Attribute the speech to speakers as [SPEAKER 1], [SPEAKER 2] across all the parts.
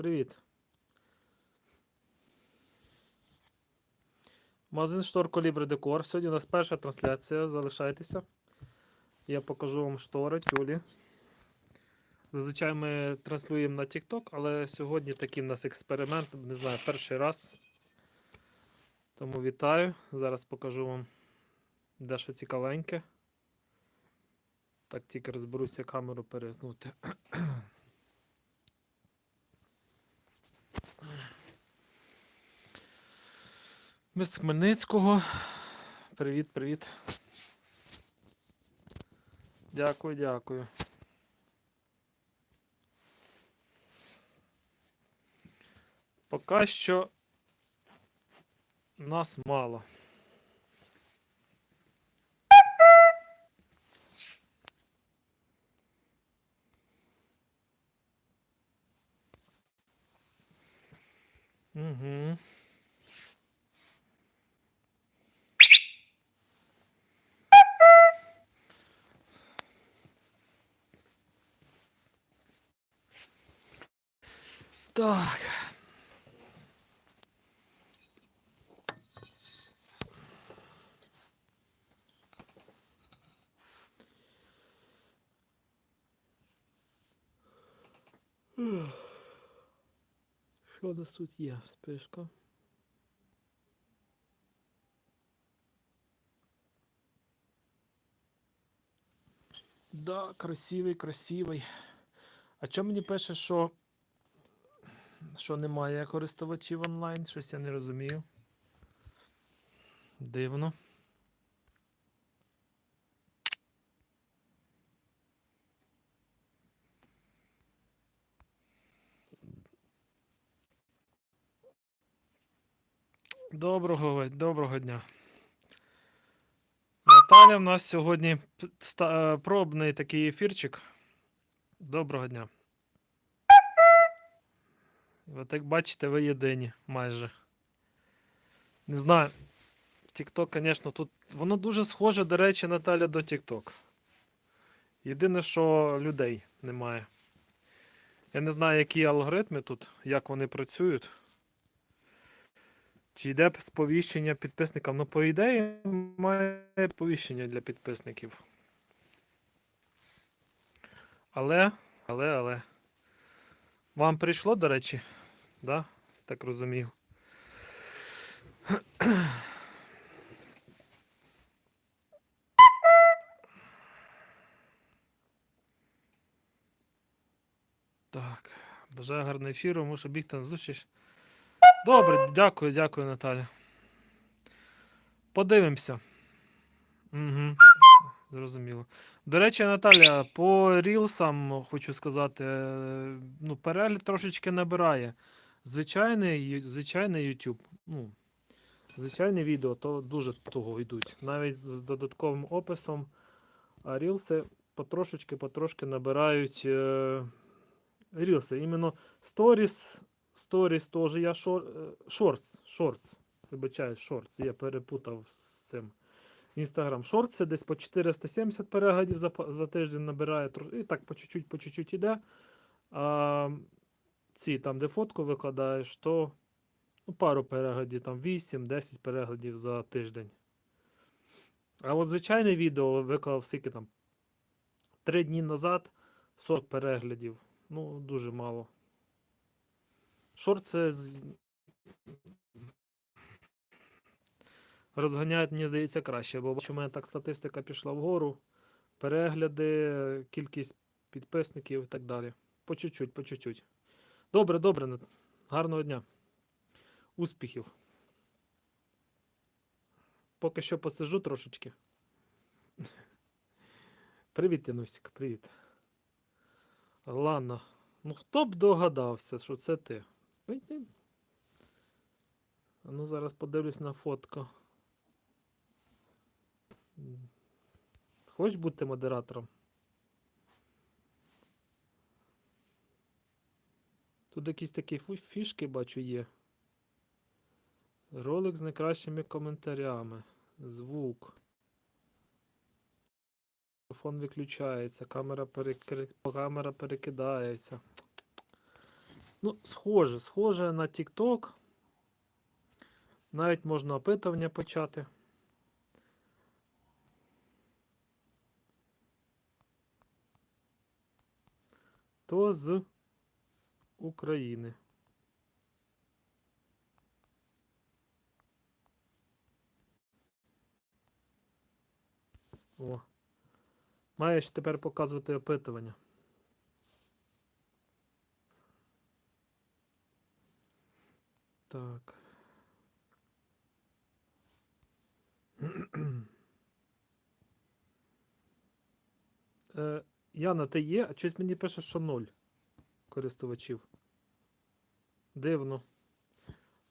[SPEAKER 1] привіт. Магазин штор Колібри Декор. Сьогодні у нас перша трансляція. Залишайтеся. Я покажу вам штори, тюлі. Зазвичай ми транслюємо на TikTok, але сьогодні такий в нас експеримент, не знаю, перший раз. Тому вітаю. Зараз покажу вам дещо цікавеньке. Так, тільки розберуся камеру перезнути. Ми з Хмельницького. Привіт, привіт. Дякую, дякую. Поки що нас мало. Угу. Так. Що у нас тут є? Спишка. Да, красивий, красивий. А чому мені пише, що, що немає користувачів онлайн? Щось я не розумію. Дивно. Доброго, доброго дня. Наталя, в нас сьогодні пробний такий ефірчик. Доброго дня. От як бачите, ви єдині майже. Не знаю. TikTok, звісно, тут. Воно дуже схоже, до речі, Наталя до TikTok. Єдине, що людей немає. Я не знаю, які алгоритми тут, як вони працюють. Чи йде сповіщення підписникам? Ну, по ідеї, має повіщення для підписників. Але, але, але. Вам прийшло, до речі? Да? Так розумію. Так. Бажаю гарного ефіру, мушу бігти на зустріч. Добре, дякую, дякую, Наталя. Подивимося. Угу. Зрозуміло. До речі, Наталя, по рілсам хочу сказати, е, ну, перегляд трошечки набирає. Звичайний, звичайний YouTube, ну, звичайне відео, то дуже того йдуть. Навіть з додатковим описом. А рілси потрошечки, потрошки набирають е, рілси. Іменно сторіс, сторіс теж я шор, е, шортс, шортс. Вибачаю, шортс. Я перепутав з цим. Інстаграм шорт десь по 470 переглядів за, за тиждень набирає. І так по чуть-чуть, по чуть-чуть іде. А ці там, де фотку викладаєш, то ну, пару переглядів, там 8-10 переглядів за тиждень. А от звичайне відео виклав скільки там 3 дні назад 40 переглядів. Ну, дуже мало. Шорт це розганяють, мені здається, краще, бо бачу, у мене так статистика пішла вгору. Перегляди, кількість підписників і так далі. По чуть-чуть, по чуть-чуть. Добре, добре. Гарного дня. Успіхів. Поки що посижу трошечки. Привіт, Янусік, привіт. Ладно. Ну хто б догадався, що це ти? Ну зараз подивлюсь на фотку. Хочеш бути модератором? Тут якісь такі фішки бачу є. Ролик з найкращими коментарями. Звук. Телефон виключається, камера, перекри... камера перекидається. Ну, схоже, схоже на TikTok. Навіть можна опитування почати. То з України. О. Маєш тепер показувати опитування. Так. Е, Яна, ти є? А щось мені пише, що ноль користувачів. Дивно.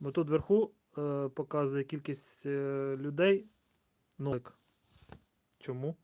[SPEAKER 1] Бо тут вверху е, показує кількість е, людей. Нолик. Чому?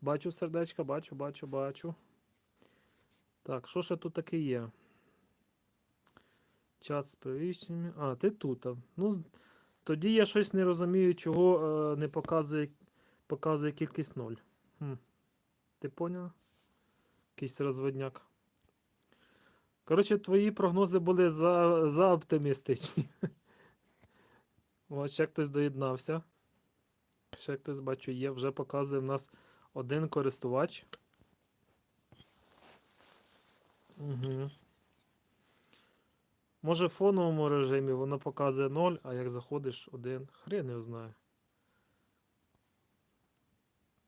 [SPEAKER 1] Бачу сердечка, бачу, бачу, бачу. Так, що ще тут таке є? Чат з сповіщеннями. А, ти тут. Ну, тоді я щось не розумію, чого е, не показує, показує кількість 0. Хм. Ти поняв? Якийсь розводняк. Коротше, твої прогнози були за, за оптимістичні. От ще хтось доєднався. Ще хтось бачу є, вже показує в нас один користувач. Угу. Може в фоновому режимі воно показує 0, а як заходиш один. Хрен його знає.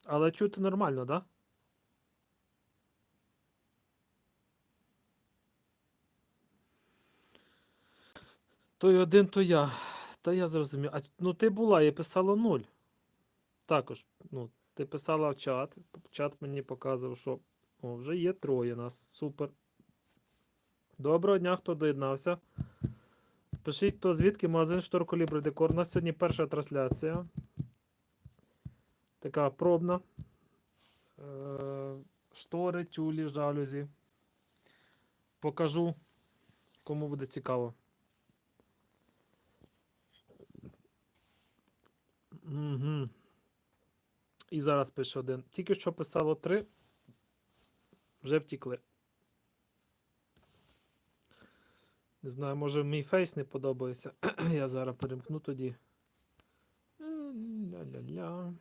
[SPEAKER 1] Але чути нормально, так? Да? Той один, то я. Та я зрозумів. А ну ти була і писала 0. Також, ну, ти писала в чат. Чат мені показував, що о, вже є троє нас. Супер. Доброго дня, хто доєднався. Пишіть, хто звідки магазин Штор Колібри Декор. У нас сьогодні перша трансляція. Така пробна. Е, штори, тюлі, жалюзі. Покажу, кому буде цікаво. Угу. І зараз пише один. Тільки що писало три, вже втікли. Не знаю, може мій фейс не подобається. Я зараз перемкну тоді. Ля-ля-ля.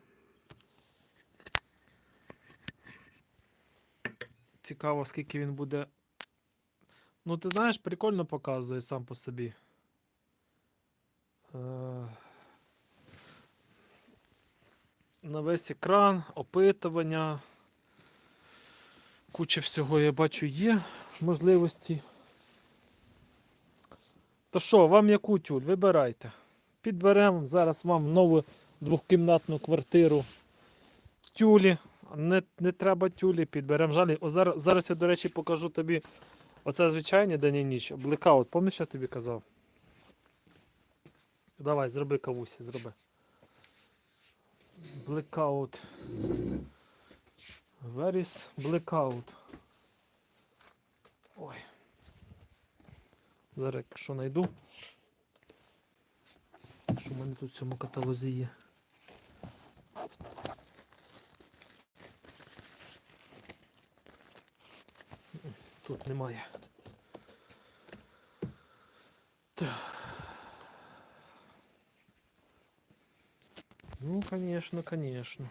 [SPEAKER 1] Цікаво, скільки він буде. Ну, ти знаєш, прикольно показує сам по собі. На весь екран, опитування. Куча всього я бачу є можливості. То що, вам яку тюль? Вибирайте. Підберемо зараз вам нову двохкімнатну квартиру. Тюлі. Не не треба тюлі, підберемо жалі. О, зараз, зараз я, до речі, покажу тобі оце звичайний день і ніч. Блекаут, пам'ятаєш, я тобі казав? Давай, зроби кавусі, зроби. Blackout. Where is blackout? Ой. Зараз якщо знайду. Що в мене тут в цьому каталозі є. Тут немає. Так. Ну, конечно, конечно.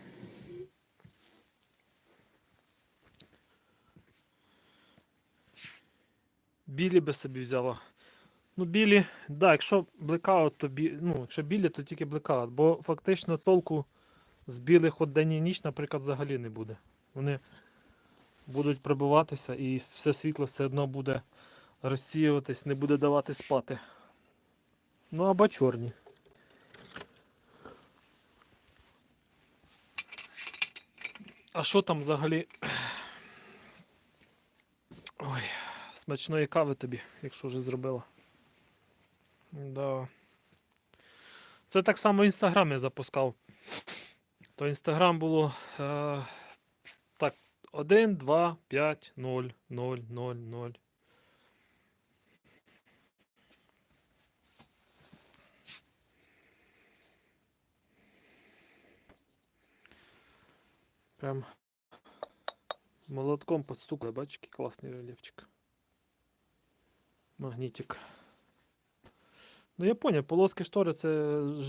[SPEAKER 1] Білі би собі взяла. Ну, білі, да, якщо блекаут, то бі... ну, якщо білі, то тільки блекаут, бо фактично толку з білих от день і ніч, наприклад, взагалі не буде. Вони будуть пробиватися і все світло все одно буде розсіюватись, не буде давати спати. Ну або чорні. А що там взагалі? Ой, смачної кави тобі, якщо вже зробила. Да. Це так само інстаграм я запускав. То інстаграм було е, так, 1, 2, 5, 0, 0, 0, 0. Прям молотком подстукає, бачиш, який класний рельєфчик. Магнітик. Ну я поняв, полоски штори це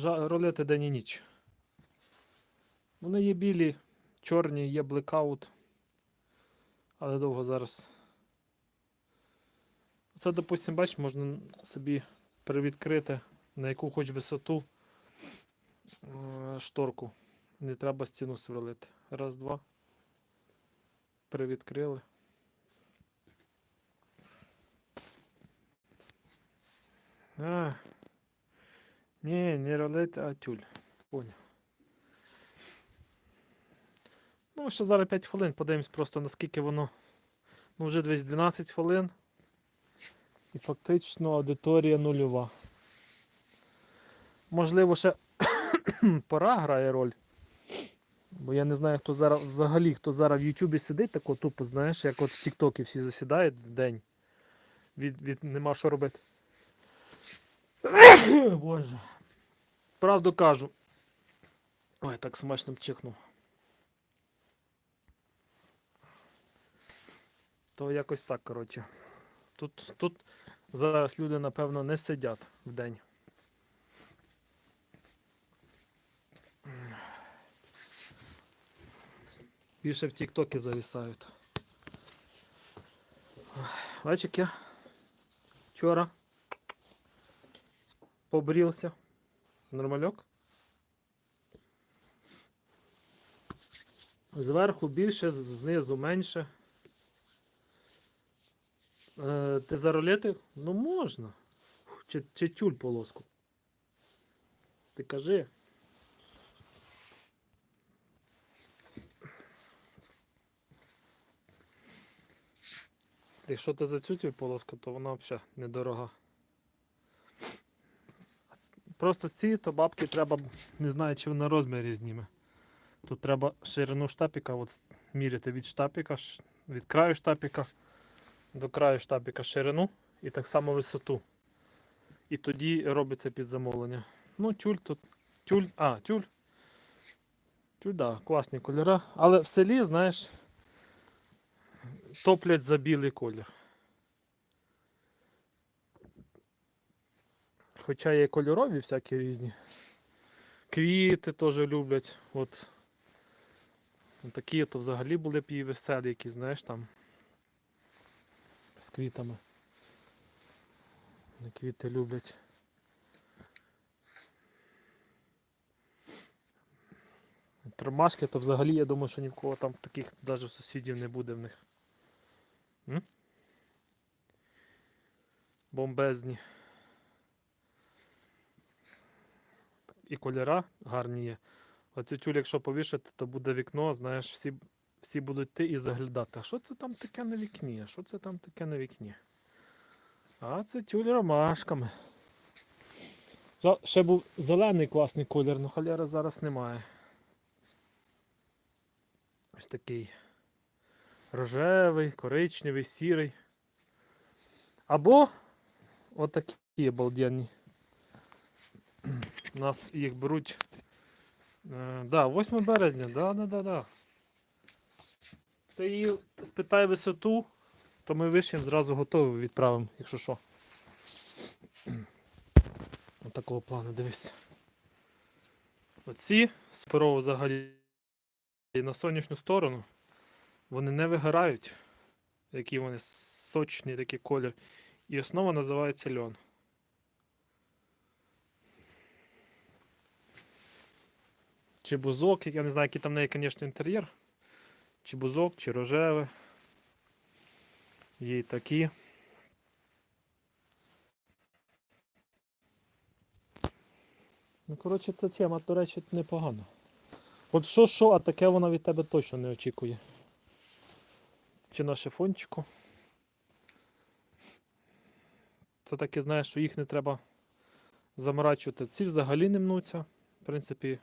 [SPEAKER 1] ролети день і ніч. Вони є білі, чорні, є блекаут. Але довго зараз. Це, допустим, бач, можна собі привідкрити на яку хоч висоту е, шторку. Не треба стіну сверлити. Раз, два. Привідкрили. А. Ні, не ролети, а тюль. Поняв. Ну, ще зараз 5 хвилин, подивимось просто наскільки воно. Ну, вже десь 12 хвилин. І фактично аудиторія нульова. Можливо, ще пора грає роль. Бо я не знаю, хто зараз взагалі, хто зараз в Ютубі сидить, тако тупо, знаєш, як от в Тіктокі всі засідають в день. Від, від нема що робити. Боже. Правду кажу. Ой, так смачно чихнув. То якось так, коротше. Тут, тут зараз люди, напевно, не сидять в день. Більше в Тіктокі зависають. Бачиш, я вчора побрівся. Нормальок. Зверху більше, знизу менше. Е, ти заролити? Ну можна. Чи, чи тюль полоску. Ти кажи. Якщо ти за цю тюль полоску, то вона взагалі недорога. Просто ці то бабки треба, не знаю, чи на розмірі зніме. Тут треба ширину штапіка от міряти від штапіка, від краю штапіка до краю штапіка ширину і так само висоту. І тоді робиться під замовлення. Ну, тюль тут. Тюль. А, тюль. Тюль, да, класні кольори. Але в селі, знаєш, топлять за білий колір. Хоча є кольорові всякі різні. Квіти теж люблять. От. Такі то взагалі були б і веселі, які, знаєш, там. З квітами. Квіти люблять. Тромашки, то взагалі я думаю, що ні в кого там таких навіть сусідів не буде в них. Бомбезні. І кольора гарні є. Оцю тюль, якщо повішати, то буде вікно, знаєш, всі, всі будуть йти і заглядати. А що це там таке на вікні? А що це там таке на вікні? А це тюль ромашками. Ще був зелений класний колір, але халяри зараз немає. Ось такий рожевий, коричневий, сірий. Або отакі обалденні. У нас їх беруть. Е, да, 8 березня, да, да, да, да. Ти її спитай висоту, то ми вишиємо зразу готові відправимо, якщо що. От такого плану, дивись. Оці суперово взагалі на сонячну сторону. Вони не вигорають. Які вони сочні, такий колір. І основа називається льон. Чи бузок, я не знаю, який там в неї, звісно, інтер'єр. Чи бузок, чи рожеве. Є і такі. Ну, коротше, ця тема, до речі, непогана. От що, що, а таке вона від тебе точно не очікує. Чи на шифончику. Це таке, знаєш, що їх не треба заморачувати. Ці взагалі не мнуться. В принципі,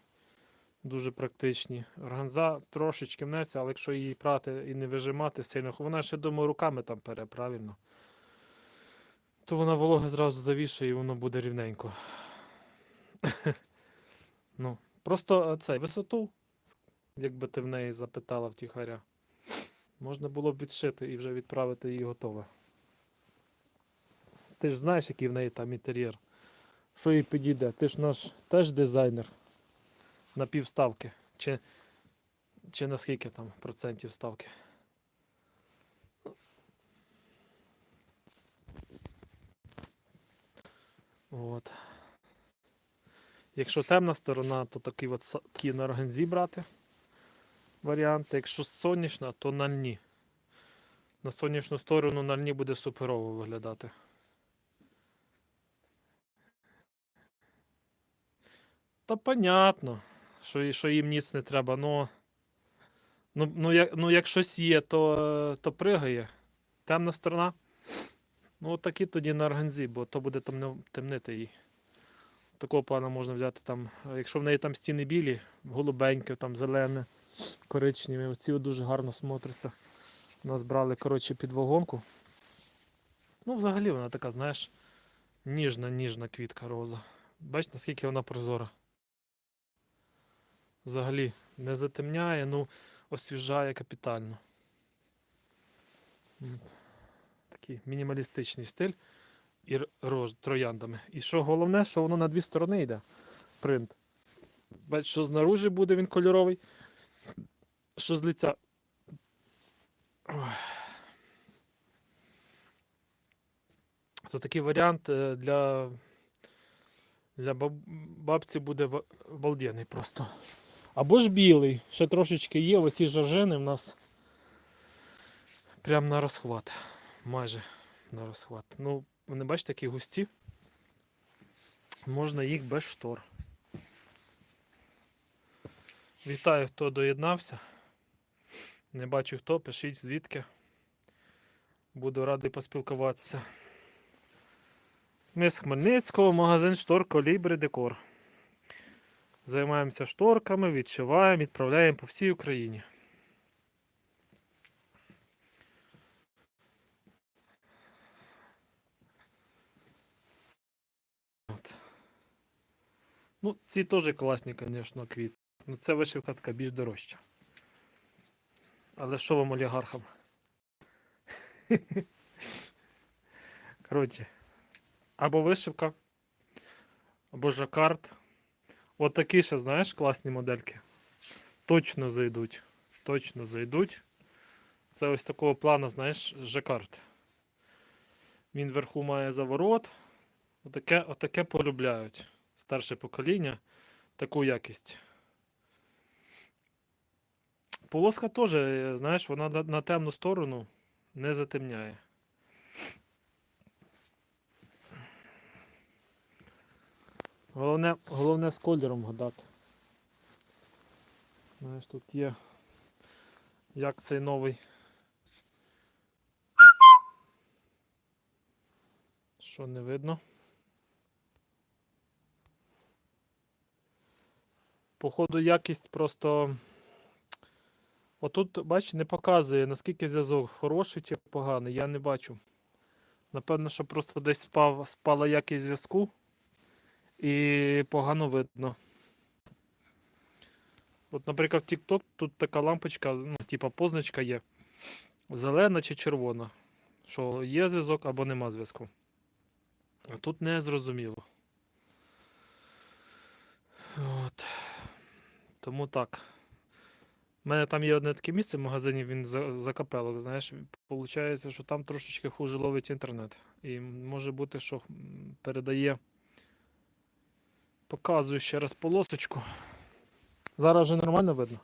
[SPEAKER 1] дуже практичні. Органза трошечки мнеться, але якщо її прати і не вижимати сильно, вона ще думаю руками там пере, правильно. То вона волога зразу завішає і воно буде рівненько. ну, просто е, цей висоту, якби ти в неї запитала втіхаря, можна було б відшити і вже відправити її готове. Ти ж знаєш, який в неї там інтер'єр. Що їй підійде? Ти ж наш теж дизайнер на півставки. Чи, чи на скільки там процентів ставки? От. Якщо темна сторона, то такий от са- такий на органзі брати варіант. Якщо сонячна, то на льні. На сонячну сторону на льні буде суперово виглядати. Та понятно, що, що їм ніц не треба, ну. Ну, ну, як, ну як щось є, то, то пригає. Темна сторона. Ну, такі тоді на органзі, бо то буде темно, темнити її. Такого плану можна взяти там, якщо в неї там стіни білі, голубеньке, там зелене, коричневі, оці дуже гарно смотряться. Нас брали, коротше, під вагонку. Ну, взагалі вона така, знаєш, ніжна, ніжна квітка роза. Бачиш, наскільки вона прозора. Взагалі не затемняє, ну освіжає капітально. От. Такий мінімалістичний стиль і рож трояндами. І що головне, що воно на дві сторони йде. Принт. Бачиш, що знаружи буде він кольоровий, що з лиця. Це такий варіант е, для, для бабці буде обалденний просто. Або ж білий. Ще трошечки є. Оці жоржини в нас прям на розхват. Майже на розхват. Ну, вони бачите, такі густі. Можна їх без штор. Вітаю, хто доєднався. Не бачу хто, пишіть звідки. Буду радий поспілкуватися. Ми з Хмельницького, магазин штор Колібри Декор. Займаємося шторками, відшиваємо, відправляємо по всій Україні. От. Ну, ці теж класні, звісно, квіти. Ну, це вишивка така більш дорожча. Але що вам олігархам? Коротше, або вишивка, або жакард. От такі ще, знаєш, класні модельки. Точно зайдуть. Точно зайдуть. Це ось такого плану, знаєш, жакард. Він вверху має заворот. Отаке, отаке полюбляють. Старше покоління. Таку якість. Полоска теж, е, знаєш, вона на, на темну сторону не затемняє. Головне, головне з кольором гадати. Знаєш, тут є як цей новий. Що не видно? Походу, якість просто. Отут, бач, не показує, наскільки зв'язок хороший чи поганий, я не бачу. Напевно, що просто десь спав, спала якість зв'язку і погано видно. От, наприклад, в TikTok тут така лампочка, ну, типа позначка є. Зелена чи червона. Що є зв'язок або нема зв'язку. А тут не зрозуміло. От. Тому так. У мене там є одне таке місце в магазині, він за, за капелок, знаєш. Получається, що там трошечки хуже ловить інтернет. І може бути, що передає. Показую ще раз полосочку. Зараз вже нормально видно.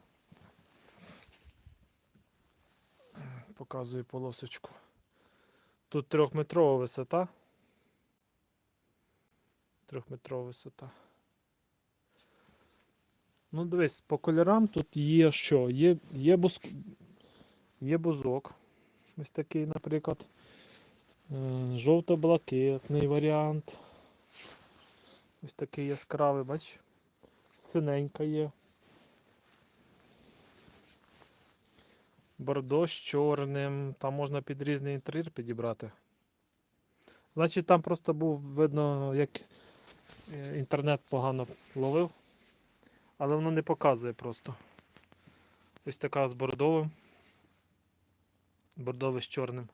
[SPEAKER 1] Показую полосочку. Тут трьохметрова висота. Трьохметрова висота. Ну, дивись, по кольорам тут є що? Є, є, буск... є бузок. Ось такий, наприклад. Е, Жовто-блакитний варіант. Ось такий яскравий, бач. Синенька є. Бордо з чорним. Там можна під різний інтер'єр підібрати. Значить, там просто був видно, як е, інтернет погано ловив. Але воно не показує просто. Ось така з бордовим. Бордовий з чорним.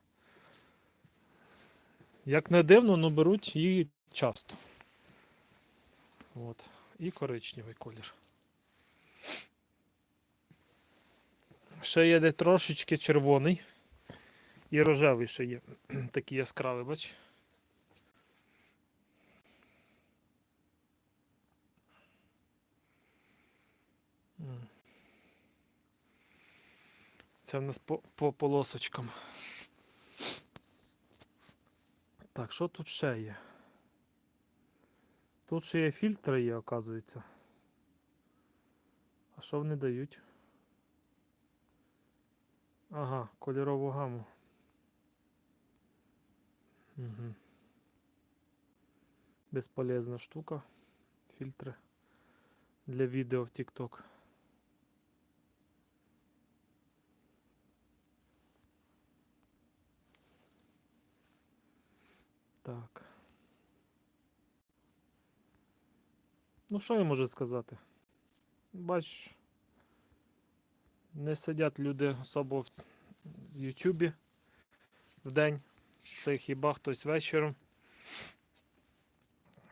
[SPEAKER 1] Як не дивно, але беруть її часто. От. І коричневий колір. Ще є де трошечки червоний. І рожевий ще є. Такий яскравий, бач. Це в нас по, по полосочкам. Так, що тут ще є? Тут ще є фільтри є, оказується. А що вони дають? Ага, кольорову гаму. Угу. Безполезна штука. Фільтри для відео в TikTok. Так. Ну, що я можу сказати? Бач, не сидять люди особо в Ютубі в день. Це хіба хтось вечором.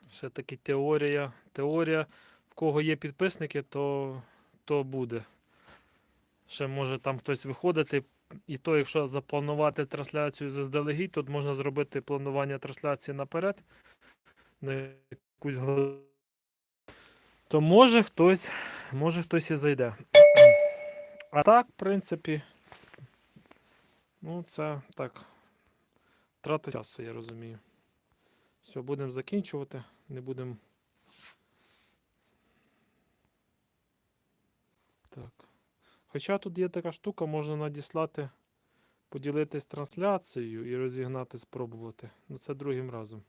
[SPEAKER 1] Ще таки теорія. Теорія, в кого є підписники, то, то буде. Ще може там хтось виходити. І то, якщо запланувати трансляцію заздалегідь, тут можна зробити планування трансляції наперед. На якусь годину. То може хтось, може хтось і зайде. А так, в принципі, ну це так. Трата часу, я розумію. Все, будемо закінчувати. Не будемо. Так. Хоча тут є така штука, можна надіслати, поділитись трансляцією і розігнати, спробувати. Ну це другим разом.